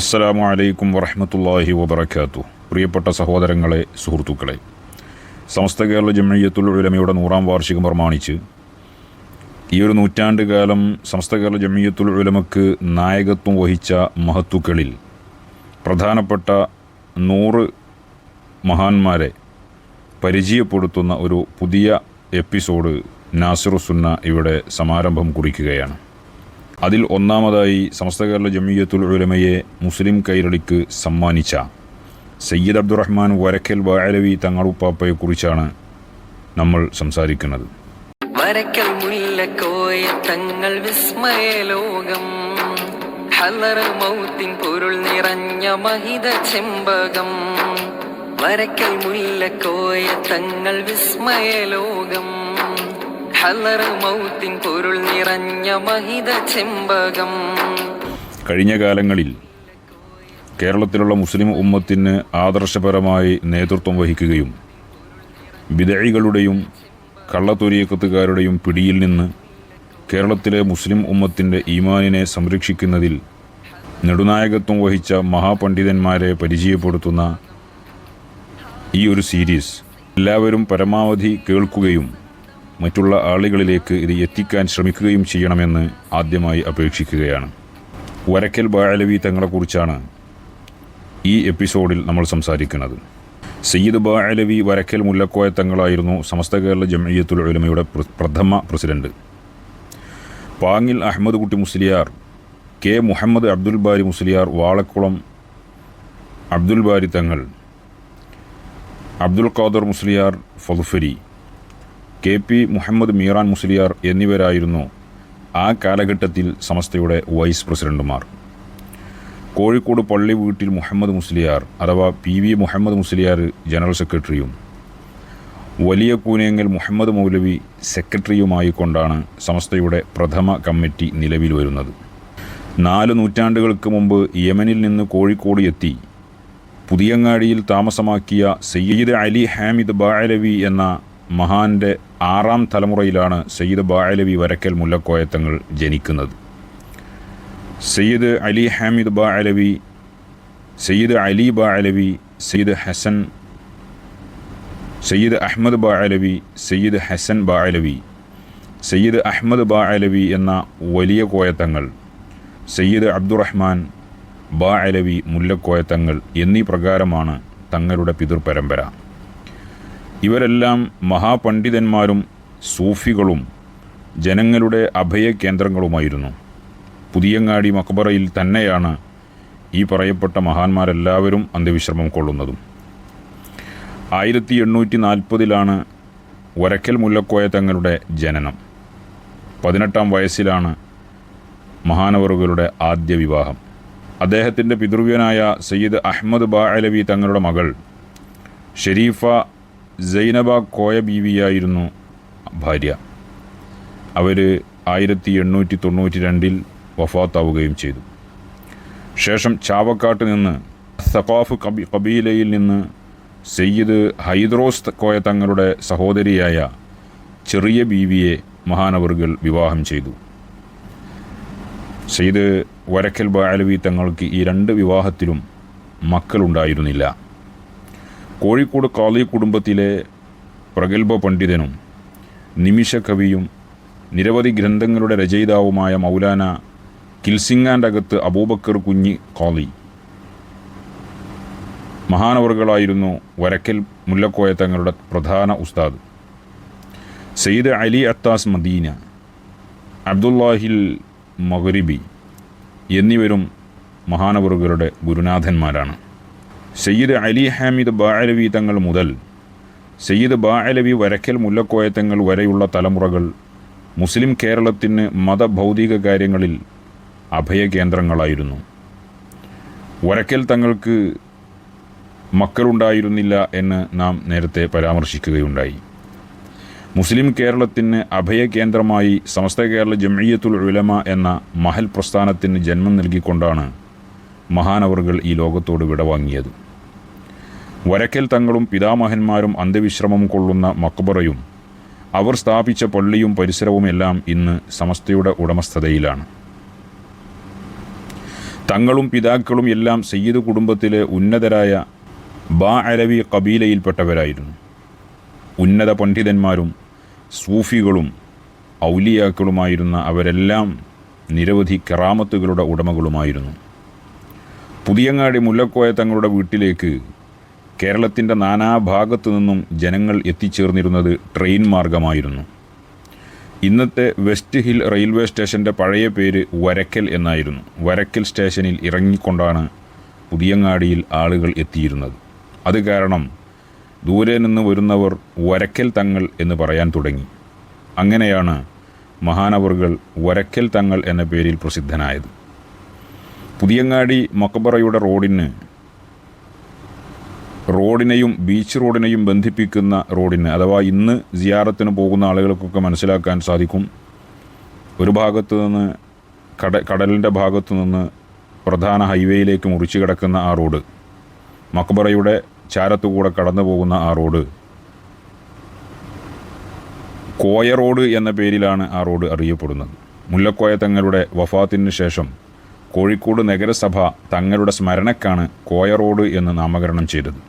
അസ്സലാമു അലൈക്കും വറഹമത്തല്ലാഹി വബർക്കാത്തു പ്രിയപ്പെട്ട സഹോദരങ്ങളെ സുഹൃത്തുക്കളെ സമസ്ത കേരള ജമയ്യത്തുൽ ഉലമയുടെ നൂറാം വാർഷികം പ്രമാണിച്ച് ഈ ഒരു നൂറ്റാണ്ട് കാലം സമസ്ത കേരള ജമയ്യത്തുൽ ഉലമക്ക് നായകത്വം വഹിച്ച മഹത്തുക്കളിൽ പ്രധാനപ്പെട്ട നൂറ് മഹാന്മാരെ പരിചയപ്പെടുത്തുന്ന ഒരു പുതിയ എപ്പിസോഡ് നാസിറുസുന്ന ഇവിടെ സമാരംഭം കുറിക്കുകയാണ്. അതിൽ ഒന്നാമതായി സമസ്ത കേരള ജമീയത്തുൽ ഉലമയെ മുസ്ലിം കൈരളിക്ക് സമ്മാനിച്ച സയ്യിദ് അബ്ദുറഹ്മാൻ വരക്കൽ വാഴലവി തങ്ങളുപ്പാപ്പയെക്കുറിച്ചാണ് നമ്മൾ സംസാരിക്കുന്നത്. വരക്കൽ മുല്ലക്കോയ തങ്ങൾ വിസ്മയലോകം ഹലറ മൗത്തിൻ പൊരുൾ നിറഞ്ഞ മഹിത ചെമ്പകം. വരക്കൽ മുല്ലക്കോയ തങ്ങൾ വിസ്മയലോകം മഹിത ചെമ്പകം. കഴിഞ്ഞ കാലങ്ങളിൽ കേരളത്തിലുള്ള മുസ്ലിം ഉമ്മത്തിന് ആദർശപരമായി നേതൃത്വം വഹിക്കുകയും വിദഴികളുടെയും കള്ളത്തൊരിയക്കത്തുകാരുടെയും പിടിയിൽ നിന്ന് കേരളത്തിലെ മുസ്ലിം ഉമ്മത്തിന്റെ ഈമാനിനെ സംരക്ഷിക്കുന്നതിൽ നെടുനായകത്വം വഹിച്ച മഹാപണ്ഡിതന്മാരെ പരിചയപ്പെടുത്തുന്ന ഈ ഒരു സീരീസ് എല്ലാവരും പരമാവധി കേൾക്കുകയും മറ്റുള്ള ആളുകളിലേക്ക് ഇത് എത്തിക്കാൻ ശ്രമിക്കുകയും ചെയ്യണമെന്ന് ആദ്യമായി അപേക്ഷിക്കുകയാണ്. വരക്കൽ ബാലവി തങ്ങളെക്കുറിച്ചാണ് ഈ എപ്പിസോഡിൽ നമ്മൾ സംസാരിക്കുന്നത്. സയ്യിദ് ബാലവി വരക്കൽ മുല്ലക്കോയ തങ്ങളായിരുന്നു സമസ്ത കേരള ജമീയത്തുൽ ഉലമയുടെ പ്രഥമ പ്രസിഡന്റ്. പാങ്ങിൽ അഹമ്മദ് കുട്ടി മുസ്ലിയാർ കെ മുഹമ്മദ് അബ്ദുൽ ബാരി മുസ്ലിയാർ വാളക്കുളം അബ്ദുൽ ബാരി തങ്ങൾ അബ്ദുൽ ഖാദർ മുസ്ലിയാർ ഫലുഫരി കെ പി മുഹമ്മദ് മീറാൻ മുസ്ലിയാർ എന്നിവരായിരുന്നു ആ കാലഘട്ടത്തിൽ സമസ്തയുടെ വൈസ് പ്രസിഡന്റുമാർ. കോഴിക്കോട് പള്ളി വീട്ടിൽ മുഹമ്മദ് മുസ്ലിയാർ അഥവാ P V Muhammad Musliyar general സെക്രട്ടറിയും വലിയ കൂനേങ്ങൽ മുഹമ്മദ് മൗലവി സെക്രട്ടറിയുമായി കൊണ്ടാണ് സമസ്തയുടെ പ്രഥമ കമ്മിറ്റി നിലവിൽ വരുന്നത്. നാല് നൂറ്റാണ്ടുകൾക്ക് മുമ്പ് യമനിൽ നിന്ന് കോഴിക്കോട് എത്തി. പുതിയങ്ങാടിയിൽ താമസമാക്കിയ സയ്യിദ് അലി ഹാമിദ് ബാലവി എന്ന മഹാന്റെ ആറാം തലമുറയിലാണ് സയ്യിദ് ബാലവി വരക്കൽ മുല്ലക്കോയത്തങ്ങൾ ജനിക്കുന്നത്. സയ്യിദ് അലി ഹാമിദ് ബാലവി സയ്യിദ് അലി ബാലവി സയ്യിദ് ഹസൻ സയ്യിദ് അഹമ്മദ് ബാലവി സയ്യിദ് ഹസൻ ബാലവി സയ്യിദ് അഹമ്മദ് ബാലവി എന്ന വലിയ കോയത്തങ്ങൾ സയ്യിദ് അബ്ദുറഹ്മാൻ ബാലവി മുല്ലക്കോയത്തങ്ങൾ എന്നീ പ്രകാരമാണ് തങ്ങളുടെ പിതൃപരമ്പര. ഇവരെല്ലാം മഹാപണ്ഡിതന്മാരും സൂഫികളും ജനങ്ങളുടെ അഭയകേന്ദ്രങ്ങളുമായിരുന്നു. പുതിയങ്ങാടി മക്ബറയിൽ തന്നെയാണ് ഈ പറയപ്പെട്ട മഹാന്മാരെല്ലാവരും അന്ത്യവിശ്രമം കൊള്ളുന്നതും. ആയിരത്തി എണ്ണൂറ്റി നാൽപ്പതിലാണ് ഒരക്കൽ മുല്ലക്കോയ തങ്ങളുടെ ജനനം. പതിനെട്ടാം വയസ്സിലാണ് മഹാനവറുകളുടെ ആദ്യ വിവാഹം. അദ്ദേഹത്തിന്റെ പിതൃവ്യനായ സയ്യിദ് അഹമ്മദ് ബാഅലവി തങ്ങളുടെ മകൾ ഷെരീഫ സൈനബ കോയ ബീവിയായിരുന്നു ഭാര്യ. അവർ ആയിരത്തി എണ്ണൂറ്റി തൊണ്ണൂറ്റി രണ്ടിൽ വഫാത്താവുകയും ചെയ്തു. ശേഷം ചാവക്കാട്ട് നിന്ന് സഖാഫ് കബി കബീലയിൽ നിന്ന് സയ്യിദ് ഹൈദ്രോസ് കോയ തങ്ങളുടെ സഹോദരിയായ ചെറിയ ബീവിയെ മഹാനവറുകൾ വിവാഹം ചെയ്തു. സയ്യിദ് വരക്കൽ ബാലവി തങ്ങൾക്ക് ഈ രണ്ട് വിവാഹത്തിലും മക്കളുണ്ടായിരുന്നില്ല. കോഴിക്കോട് കാളി കുടുംബത്തിലെ പ്രഗത്ഭ പണ്ഡിതനും നിമിഷ കവിയും നിരവധി ഗ്രന്ഥങ്ങളുടെ രചയിതാവുമായ മൗലാന കിൽസിങ്ങാന്റെ അകത്ത് അബൂബക്കർ കുഞ്ഞി കാളി. മഹാനവറുകളായിരുന്നു വരക്കൽ മുല്ലക്കോയ തങ്ങളുടെ പ്രധാന ഉസ്താദ്. സെയ്ദ് അലി അത്താസ് മദീന അബ്ദുല്ലാഹിൽ മഗ്രിബി എന്നിവരും മഹാനവറുകളുടെ ഗുരുനാഥന്മാരാണ്. സയ്യിദ് അലി ഹാമിദ് ബാഅലവി തങ്ങൾ മുതൽ സയ്യിദ് ബാഅലവി വരക്കൽ മുല്ലക്കോയത്തങ്ങൾ വരെയുള്ള തലമുറകൾ മുസ്ലിം കേരളത്തിന് മതഭൗതിക കാര്യങ്ങളിൽ അഭയകേന്ദ്രങ്ങളായിരുന്നു വരക്കൽ തങ്ങൾക്ക് മക്കളുണ്ടായിരുന്നില്ല എന്ന് നാം നേരത്തെ പരാമർശിക്കുകയുണ്ടായി. മുസ്ലിം കേരളത്തിന് അഭയകേന്ദ്രമായി സമസ്ത കേരള ജംഇയ്യത്തുൽ ഉലമ എന്ന മഹൽ പ്രസ്ഥാനത്തിന് ജന്മം നൽകിക്കൊണ്ടാണ് മഹാനവറുകൾ ഈ ലോകത്തോട് വിടവാങ്ങിയത്. വരക്കൽ തങ്ങളും പിതാമഹന്മാരും അന്ത്യവിശ്രമം കൊള്ളുന്ന മക്ബറയും അവർ സ്ഥാപിച്ച പള്ളിയും പരിസരവുമെല്ലാം ഇന്ന് സമസ്തയുടെ ഉടമസ്ഥതയിലാണ്. തങ്ങളും പിതാക്കളും എല്ലാം സയ്യിദ് കുടുംബത്തിലെ ഉന്നതരായ ബാ അലവി കബീലയിൽപ്പെട്ടവരായിരുന്നു ഉന്നത പണ്ഡിതന്മാരും സൂഫികളും ഔലിയാക്കളുമായിരുന്ന അവരെല്ലാം നിരവധി കറാമത്തുകളുടെ ഉടമകളുമായിരുന്നു. പുതിയങ്ങാടി മുല്ലക്കോയ തങ്ങളുടെ വീട്ടിലേക്ക് കേരളത്തിന്റെ നാനാഭാഗത്തു നിന്നും ജനങ്ങൾ എത്തിച്ചേർന്നിരുന്നത് ട്രെയിൻ മാർഗമായിരുന്നു. ഇന്നത്തെ വെസ്റ്റ് ഹിൽ റെയിൽവേ സ്റ്റേഷന്റെ പഴയ പേര് വരക്കൽ എന്നായിരുന്നു. വരക്കൽ സ്റ്റേഷനിൽ ഇറങ്ങിക്കൊണ്ടാണ് പുതിയങ്ങാടിയിൽ ആളുകൾ എത്തിയിരുന്നത്. അത് കാരണം ദൂരെ നിന്ന് വരുന്നവർ വരക്കൽ തങ്ങൾ എന്ന് പറയാൻ തുടങ്ങി. അങ്ങനെയാണ് മഹാനവറുകൾ വരക്കൽ തങ്ങൾ എന്ന പേരിൽ പ്രസിദ്ധനായത്. പുതിയങ്ങാടി മക്കബറയുടെ റോഡിന് റോഡിനെയും ബീച്ച് റോഡിനെയും ബന്ധിപ്പിക്കുന്ന റോഡിന് അഥവാ ഇന്ന് സിയാറത്തിന് പോകുന്ന ആളുകൾക്കൊക്കെ മനസ്സിലാക്കാൻ സാധിക്കും. ഒരു ഭാഗത്തു നിന്ന് കട കടലിന്റെ ഭാഗത്തു നിന്ന് പ്രധാന ഹൈവേയിലേക്ക് മുറിച്ചു കിടക്കുന്ന ആ റോഡ് മക്ബറയുടെ ചാരത്തുകൂടെ കടന്നു പോകുന്ന ആ റോഡ് കോയ റോഡ് എന്ന പേരിലാണ് ആ റോഡ് അറിയപ്പെടുന്നത്. മുല്ലക്കോയ തങ്ങളുടെ വഫാത്തിന് ശേഷം കോഴിക്കോട് നഗരസഭ തങ്ങളുടെ സ്മരണക്കാണ് കോയറോഡ് എന്ന് നാമകരണം ചെയ്തത്.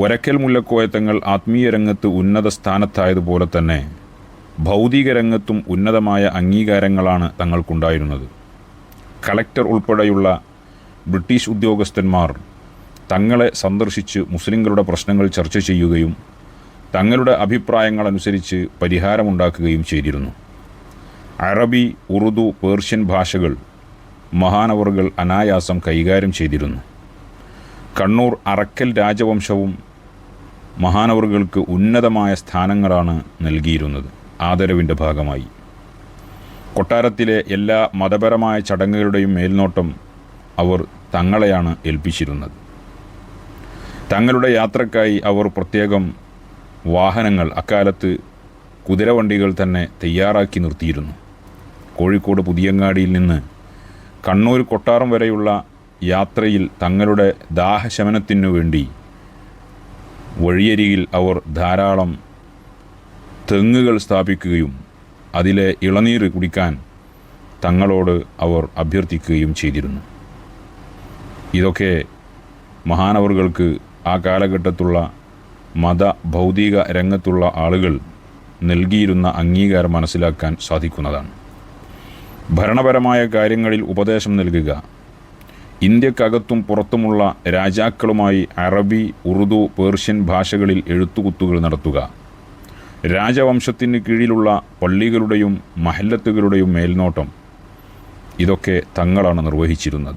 ഒരക്കൽ മുല്ലക്കോയത്തങ്ങൾ ആത്മീയ രംഗത്ത് ഉന്നത സ്ഥാനത്തായതുപോലെ തന്നെ ഭൗതിക രംഗത്തും ഉന്നതമായ അംഗീകാരങ്ങളാണ് തങ്ങൾക്കുണ്ടായിരുന്നത്. കളക്ടർ ഉൾപ്പെടെയുള്ള ബ്രിട്ടീഷ് ഉദ്യോഗസ്ഥന്മാർ തങ്ങളെ സന്ദർശിച്ച് മുസ്ലിങ്ങളുടെ പ്രശ്നങ്ങൾ ചർച്ച ചെയ്യുകയും തങ്ങളുടെ അഭിപ്രായങ്ങളനുസരിച്ച് പരിഹാരമുണ്ടാക്കുകയും ചെയ്തിരുന്നു. അറബി ഉറുദു പേർഷ്യൻ ഭാഷകൾ മഹാനവറുകൾ അനായാസം കൈകാര്യം ചെയ്തിരുന്നു. കണ്ണൂർ അറക്കൽ രാജവംശവും മഹാനവറുകൾക്ക് ഉന്നതമായ സ്ഥാനങ്ങളാണ് നൽകിയിരുന്നത്. ആദരവിന്റെ ഭാഗമായി. കൊട്ടാരത്തിലെ എല്ലാ മതപരമായ ചടങ്ങുകളുടെയും മേൽനോട്ടം അവർ തങ്ങളെയാണ് ഏൽപ്പിച്ചിരുന്നത്. തങ്ങളുടെ യാത്രക്കായി അവർ പ്രത്യേകം വാഹനങ്ങൾ അക്കാലത്ത് കുതിരവണ്ടികൾ തന്നെ തയ്യാറാക്കി നിർത്തിയിരുന്നു. കോഴിക്കോട് പുതിയങ്ങാടിയിൽ നിന്ന് കണ്ണൂർ കൊട്ടാരം വരെയുള്ള യാത്രയിൽ തങ്ങളുടെ ദാഹശമനത്തിനു വേണ്ടി വഴിയരിയിൽ അവർ ധാരാളം തെങ്ങുകൾ സ്ഥാപിക്കുകയും അതിലെ ഇളനീർ കുടിക്കാൻ തങ്ങളോട് അവർ അഭ്യർത്ഥിക്കുകയും ചെയ്തിരുന്നു. ഇതൊക്കെ മഹാനവറുകൾക്ക് ആ കാലഘട്ടത്തുള്ള മത ഭൗതിക രംഗത്തുള്ള ആളുകൾ നൽകിയിരുന്ന അംഗീകാരം മനസ്സിലാക്കാൻ സാധിക്കുന്നതാണ്. ഭരണപരമായ കാര്യങ്ങളിൽ ഉപദേശം നൽകുക. ഇന്ത്യക്കകത്തും പുറത്തുമുള്ള രാജാക്കളുമായി അറബി ഉറുദു പേർഷ്യൻ ഭാഷകളിൽ എഴുത്തുകുത്തുകൾ നടത്തുക. രാജവംശത്തിന് കീഴിലുള്ള പള്ളികളുടെയും മഹല്ലത്തുകളുടെയും മേൽനോട്ടം. ഇതൊക്കെ തങ്ങളാണ് നിർവഹിച്ചിരുന്നത്.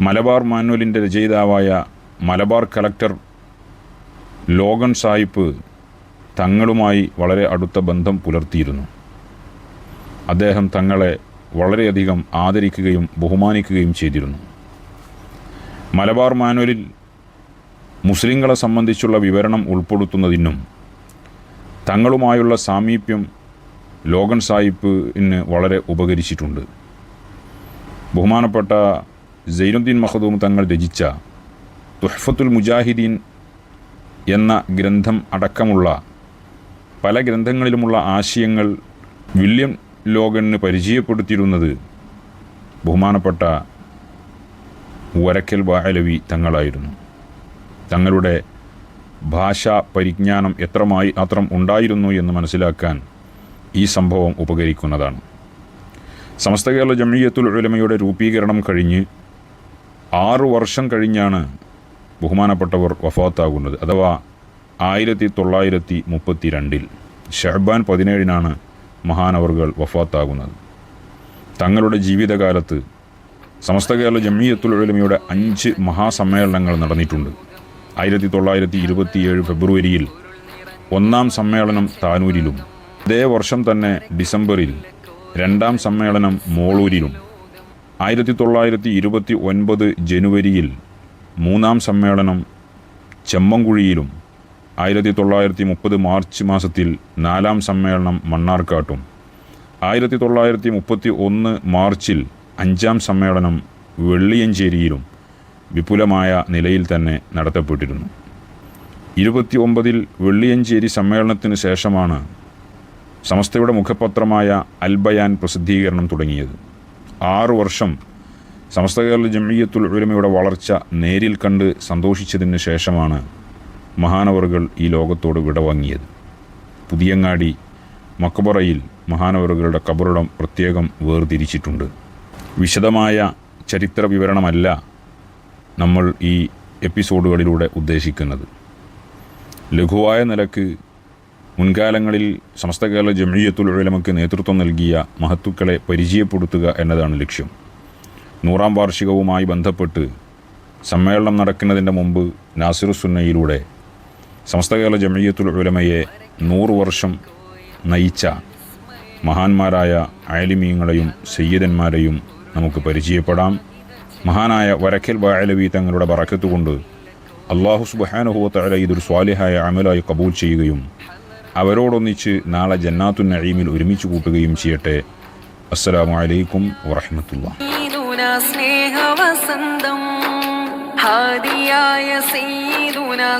മലബാർ മാനുവലിന്റെ രചയിതാവായ മലബാർ കലക്ടർ ലോഗൻ സാഹിബ് തങ്ങളുമായി വളരെ അടുത്ത ബന്ധം പുലർത്തിയിരുന്നു. അദ്ദേഹം തങ്ങളെ വളരെയധികം ആദരിക്കുകയും ബഹുമാനിക്കുകയും ചെയ്തിരുന്നു. മലബാർ മാനുവലിൽ മുസ്ലിങ്ങളെ സംബന്ധിച്ചുള്ള വിവരണം ഉൾപ്പെടുത്തുന്നതിനും തങ്ങളുമായുള്ള സാമീപ്യം ലോഗൻ സാഹിബിന് വളരെ ഉപകരിച്ചിട്ടുണ്ട്. ബഹുമാനപ്പെട്ട സൈനുദ്ദീൻ മഹദൂം തങ്ങൾ രചിച്ച തുഹഫത്തുൽ മുജാഹിദീൻ എന്ന ഗ്രന്ഥം അടക്കമുള്ള പല ഗ്രന്ഥങ്ങളിലുമുള്ള ആശയങ്ങൾ വില്യം ലോഗന് പരിചയപ്പെടുത്തിയിരുന്നത് ബഹുമാനപ്പെട്ട വരക്കൽ ബാലവി തങ്ങളായിരുന്നു. തങ്ങളുടെ ഭാഷാ പരിജ്ഞാനം എത്രമായി മാത്രം ഉണ്ടായിരുന്നു എന്ന് മനസ്സിലാക്കാൻ ഈ സംഭവം ഉപകരിക്കുന്നതാണ്. സമസ്ത കേരള ജമിയത്തുൽ ഉലമയുടെ രൂപീകരണം കഴിഞ്ഞ് ആറു വർഷം കഴിഞ്ഞാണ് ബഹുമാനപ്പെട്ടവർ വഫാത്താകുന്നത്. അഥവാ ആയിരത്തി തൊള്ളായിരത്തി മുപ്പത്തി രണ്ടിൽ ഷഹബാൻ പതിനേഴിനാണ് മഹാനവറുകൾ വഫാത്താകുന്നത്. തങ്ങളുടെ ജീവിതകാലത്ത് സമസ്ത കേരള ജമിയത്തുൽ ഉലമയുടെ അഞ്ച് മഹാസമ്മേളനങ്ങൾ നടന്നിട്ടുണ്ട്. ആയിരത്തി തൊള്ളായിരത്തി ഇരുപത്തിയേഴ് ഫെബ്രുവരിയിൽ ഒന്നാം സമ്മേളനം താനൂരിലും അതേ വർഷം തന്നെ ഡിസംബറിൽ രണ്ടാം സമ്മേളനം മോളൂരിലും ആയിരത്തി തൊള്ളായിരത്തി ഇരുപത്തി ഒൻപത് ജനുവരിയിൽ മൂന്നാം സമ്മേളനം ചെമ്മൻകുഴിയിലും ആയിരത്തി തൊള്ളായിരത്തി മുപ്പത് മാർച്ച് മാസത്തിൽ നാലാം സമ്മേളനം മണ്ണാർക്കാട്ടും ആയിരത്തി തൊള്ളായിരത്തി മുപ്പത്തി ഒന്ന് മാർച്ചിൽ അഞ്ചാം സമ്മേളനം വെള്ളിയഞ്ചേരിയിലും വിപുലമായ നിലയിൽ തന്നെ നടത്തപ്പെട്ടിരുന്നു. ഇരുപത്തി ഒമ്പതിൽ വെള്ളിയഞ്ചേരി സമ്മേളനത്തിന് ശേഷമാണ് സമസ്തയുടെ മുഖപത്രമായ അൽബയാൻ പ്രസിദ്ധീകരണം തുടങ്ങിയത്. ആറു വർഷം സമസ്ത കേരള ജമിയത്തുൽ ഉലമയുടെ വളർച്ച നേരിൽ കണ്ട് സന്തോഷിച്ചതിന് ശേഷമാണ് മഹാനവറുകൾ ഈ ലോകത്തോട് വിടവാങ്ങിയത്. പുതിയങ്ങാടി മക്കബറയിൽ മഹാനവറുകളുടെ കബറിടം പ്രത്യേകം വേർതിരിച്ചിട്ടുണ്ട്. വിശദമായ ചരിത്ര വിവരണമല്ല നമ്മൾ ഈ എപ്പിസോഡുകളിലൂടെ ഉദ്ദേശിക്കുന്നത്. ലഘുവായ നിലയ്ക്ക് മുൻകാലങ്ങളിൽ സമസ്ത കേരള ജമിയത്തുൽ ഉലമയ്ക്ക് നേതൃത്വം നൽകിയ മഹത്തുക്കളെ പരിചയപ്പെടുത്തുക എന്നതാണ് ലക്ഷ്യം. നൂറാം വാർഷികവുമായി ബന്ധപ്പെട്ട് സമ്മേളനം നടക്കുന്നതിന്റെ മുമ്പ് നാസിറുസുന്നയിലൂടെ സമസ്ത കേരള ജമിയത്തുൽ ഉലമയെ നൂറ് വർഷം നയിച്ച മഹാന്മാരായ അയലിമീങ്ങളെയും സയ്യിദന്മാരെയും നമുക്ക് പരിചയപ്പെടാം. മഹാനായ വരക്കൽ വായലവി തങ്ങളുടെ ബറക്കത്തുകൊണ്ട് അള്ളാഹു സുബഹാനുഹുവത്തല ഇതൊരു സ്വാലിഹായ അമലായി കബൂൽ ചെയ്യുകയും അവരോടൊന്നിച്ച് നാളെ ജന്നാത്തു നഴീമിൽ ഒരുമിച്ച് കൂട്ടുകയും ചെയ്യട്ടെ. അസ്സലാമു അലൈക്കും വറഹമത്തുള്ള. സ്നേഹവസന്തം ഹാദിയായ സയ്യിദുനാ